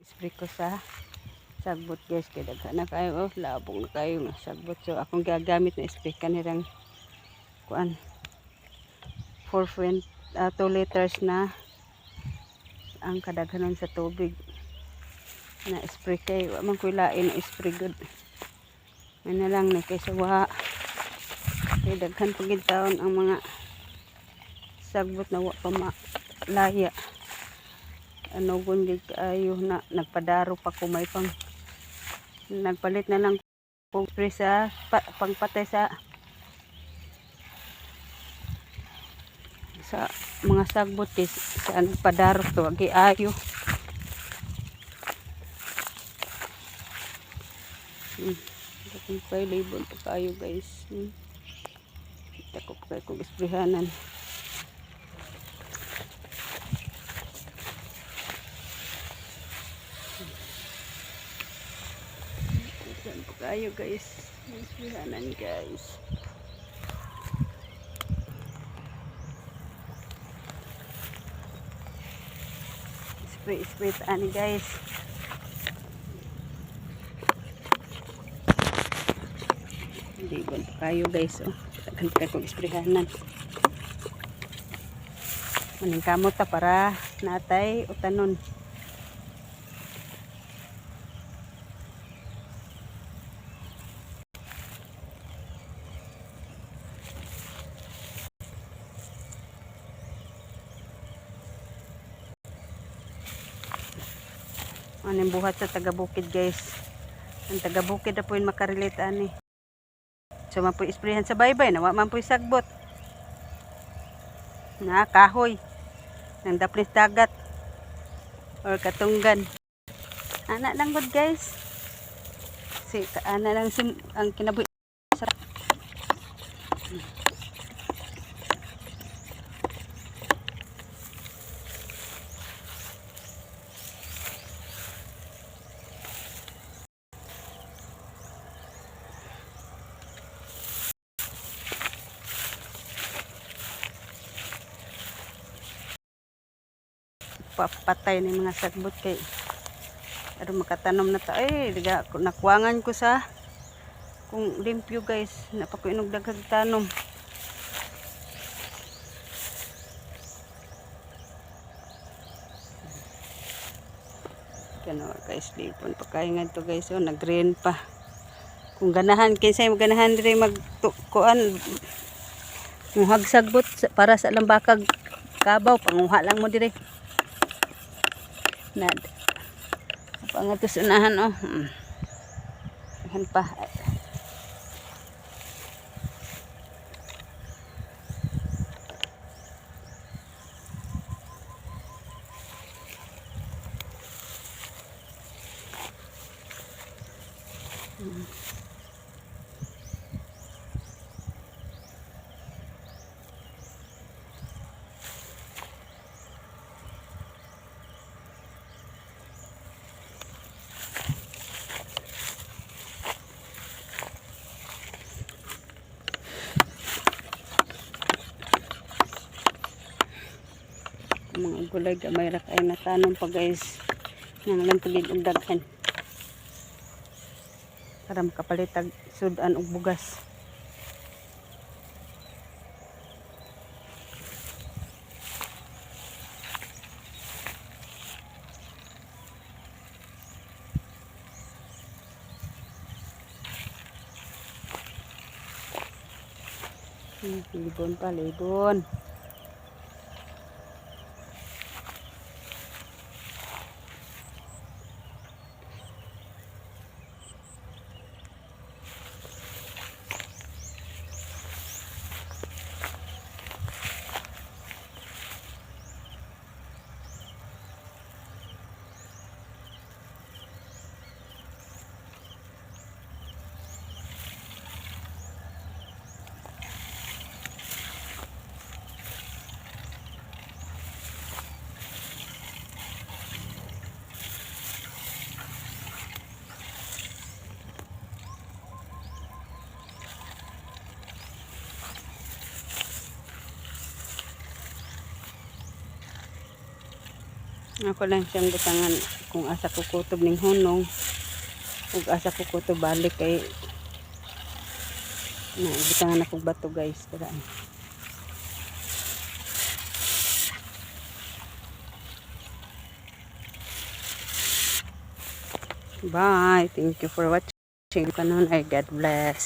spray ko sa sagbot guys. Kay daghan na kayo oh. Labong na kayo nga sagbot. So akong gagamit na spray kanirang kuan 4.2 liters na ang kadaghanon sa tubig. Na spray kay wa man koy na spray good. May na lang na kaysa wa. Kay daghan pagid taon ang mga sagbot na wa pa malaya ano gun gid kaayo na nagpadaro pa ko may pang nagpalit na lang kung spray pa, pangpatay sa sa mga sagbot kay sa nagpadaro to wag ayo hmm. Kung kayo label pa kayo guys hmm. kita ko pa kayo kung isprihanan Kayo guys? Isprihanan guys. Spray, spray pa ani guys. Hindi ba kayo guys oh. Pa kong isprihanan. Maning kamot ta para natay utanon. Ano yung buhat sa taga-bukid guys. Ang taga-bukid na po yung makarelate ani. So man po isprayan sa baybay na wa man po sagbot. Na kahoy. Nang daplis dagat. Or katunggan. Ana lang good guys. Si ana lang sim ang kinabuhi sa papatay ng mga sagbot kay pero makatanom na ta. Eh diga nakuwangan ko sa kung limpyo guys. Napakuinog daghag tanom. Kano guys lipon pa kayo nga to guys. Oh nag-green pa. Kung ganahan kinsay mo ganahan dire mag kuan muhag sagbot sa- para sa lambakag kabaw panguha lang mo dire nad pangatos unahan oh hmm. Ayan pa mga gulay gamay ra kay natanom pa guys. Nang lang tugid og daghan para makapalitag sudan og bugas. Hmm, libon pa, libon. Ako lang siyang butangan kung asa ko kutob ning hunong. Ug asa ko kutob balik kay na butangan ako bato guys. Tara. Bye. Thank you for watching. Kanon ay God bless.